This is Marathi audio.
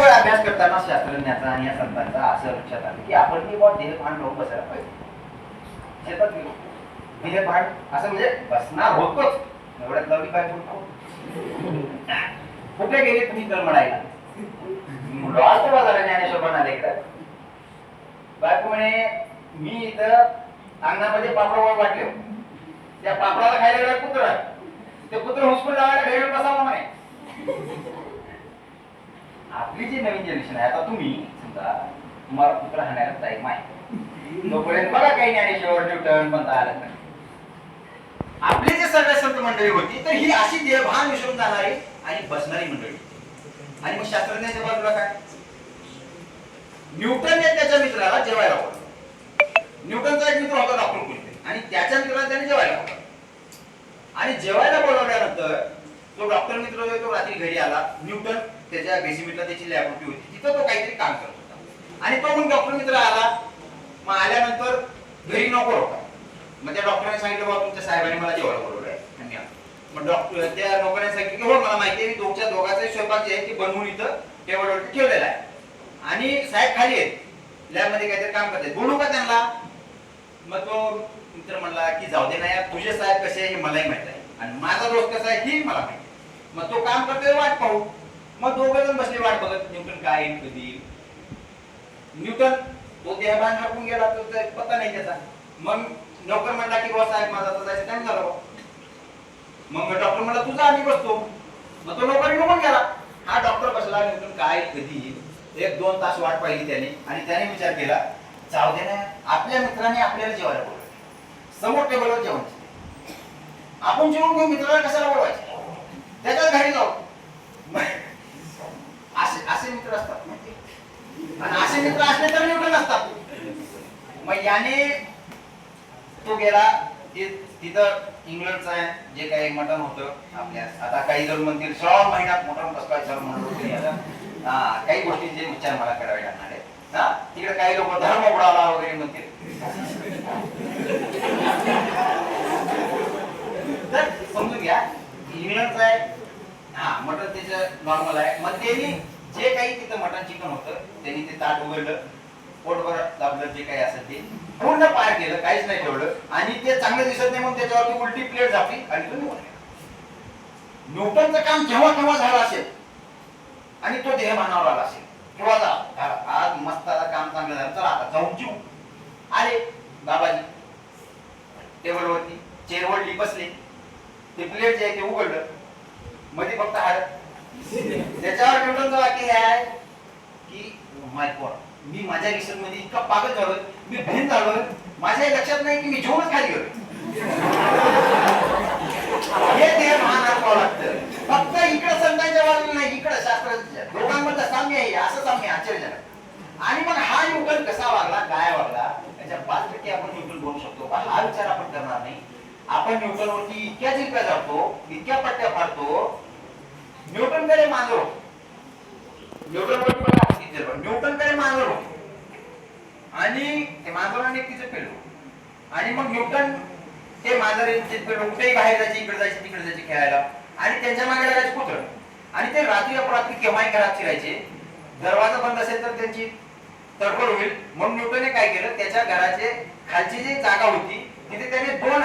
वेळ अभ्यास करताना शास्त्रज्ञाचा आणि या संतांचा असं लक्षात आलं की आपण हे बॉ देहभान लोक बसायला पाहिजे. शेतात गेलो देहभान असं म्हणजे बसणार होतोच. एवढ्यात लवली काय बोलतो कुठे गेले तुम्ही तर म्हणायला? लॉस असं बाजारा ज्ञानेश्वर म्हणाले इकडं. बायको म्हणे मी इथं अंगणामध्ये पापड वाटले. त्या पापडाला खायला गेला कुत्र. ते कुत्र हुसकून लावायला भेट बसावं म्हणे. आपली जी नवीन जनरेशन आहे आता तुम्ही समजा तुम्हाला कुत्र हाणायला टाईम आहे तोपर्यंत मला काही ज्ञानेश्वर न्यूटन बनता आलं नाही. आपली जे सगळे संत मंडळी होती तर ही अशी देहभान विसरून जाणारी आणि बसणारी मंडळी. आणि मग शास्त्रज्ञाच्या बाजूला काय? न्यूटनने त्याच्या मित्राला जेवायला बोलवलं न्यूटनचा एक मित्र होता डॉक्टर कुलते आणि त्याच्या मित्राला त्याने जेवायला बोलवलं आणि जेवायला बोलवल्यानंतर तो डॉक्टर मित्र जो तो रात्री घरी आला न्यूटन त्याच्या बेसिमेंटला त्याची लॅबोरेटरी होती. तिथं तो काहीतरी काम करत होता. आणि तो पण डॉक्टर मित्र आला. मग आल्यानंतर घरी नको होता. मग त्या डॉक्टरांनी सांगितलं बाबा तुमच्या साहेबांनी मला जेवायला बोलवलंय. आहे धन्यवाद मग डॉक्टर त्या नोकरांनी सांगितलं की हो मला माहिती आहे तुमच्या दोघांचा स्वयंपाक जे आहे ते बनवून इथं टेबलवरती ठेवलेला आहे. आणि साहेब खाली आहेत. लॅबमध्ये काहीतरी काम करतात बोलू का त्यांना? मग तो मित्र म्हणला की जाऊ दे ना यार तुझे साहेब कसे आहे हे मलाही माहीत आहे आणि माझा दोस्त कसा आहे हे मला माहिती आहे. मग तो काम करतोय वाट पाहू. मग दोघं जण बसले वाट बघत न्यूटन काय येईल कधी न्यूटन तो देहबान हरपून गेला तर ते पत्ता नाही त्याचा. मग नोकर म्हणला की बॉस साहेब माझा तर जायचं टाइम झाला मग डॉक्टर म्हणला तुझा आम्ही बसतो. मग तो नोकर निघून गेला. हा डॉक्टर बसला न्यूटन काय कधी येईल एक दोन तास वाट पाहिली त्याने आणि त्याने विचार केला जाऊ दे ना आपल्या मित्राने आपल्याला जेवायला बोलवलं. समोर टेबलवर जेवण आपण जेवण घेऊ मित्राला कशाला बोलवायचं त्याच्याच घरी जाऊ मग असे असे मित्र असतात माहिती आहे? आणि असे मित्र असले तर न्यूटन असतात मग याने तो गेला तिथं इंग्लंडचा आहे जे काही मटण होतं आपल्या. आता काही जण म्हणतील श्रावण महिन्यात मटण कसं काय म्हणून हा काही गोष्टींचे विचार मला करावे लागणार आहे हा तिकडे काही लोक धर्म उडाला वगैरे म्हणतील. तर समजून घ्या इंग्लंडचं आहे हा मटण त्याचं नॉर्मल आहे. मग त्यांनी जे काही तिथं मटण चिकन होतं त्यांनी ते ताट उघडलं. आपलं जे काही असेल ते पूर्ण पार केलं काहीच नाही ठेवलं. आणि ते चांगलं दिसत नाही म्हणून त्याच्यावरती उलटी प्लेट झापली आणि तो न्यूटनचं काम जेव्हा केव्हा झालं असेल आणि तो देह मानावर आला असेल किंवा झाला. आज मस्त आता काम चांगलं झालं. चला आता जाऊन जीव आले बाबाजी. टेबलवरती चेअरवरती बसले. ते प्लेट जे आहे ते उघडलं. मध्ये फक्त हार. त्याच्यावर न्यूटनचं वाक्य हे आहे की माय गॉड मी माझ्या रिसर्च मध्ये इतका पागल झालो मी भिन झालो माझ्या लक्षात नाही की मी जेवणच खाली गेलो हे ते महान असावं लागतं. फक्त इकडे संतांच्या बाजूला नाही इकडे शास्त्राच्या. दोघांमधलं साम्य आहे असं साम्य आश्चर्यजनक. आणि मग हा युगल कसा वागला काय वागला त्याच्या पाच टक्के आपण न्यूटन बोलू शकतो. पण हा विचार आपण करणार नाही. आपण न्यूटनवरती इतक्या जिरप्या जातो इतक्या पट्ट्या फाडतो. न्यूटनकडे मानलो न्यूटन न्यूटन आपण किती जिरपा. न्यूटनकडे मांजर होतो आणि तिचं पेलो आणि मग न्यूटन ते मांजर पेलो कुठेही बाहेर जायचे इकडे जायचे तिकडे जायचे खेळायला. आणि त्यांच्या मागे लागायचे कुत्र. आणि ते रात्री अपरात्री केव्हाही घरात शिरायचे दरवाजा बंद असेल तर त्यांची तडफड होईल. म्हणून न्यूटनने काय केलं? त्याच्या घराचे खालची जी जागा होती तिथे त्याने दोन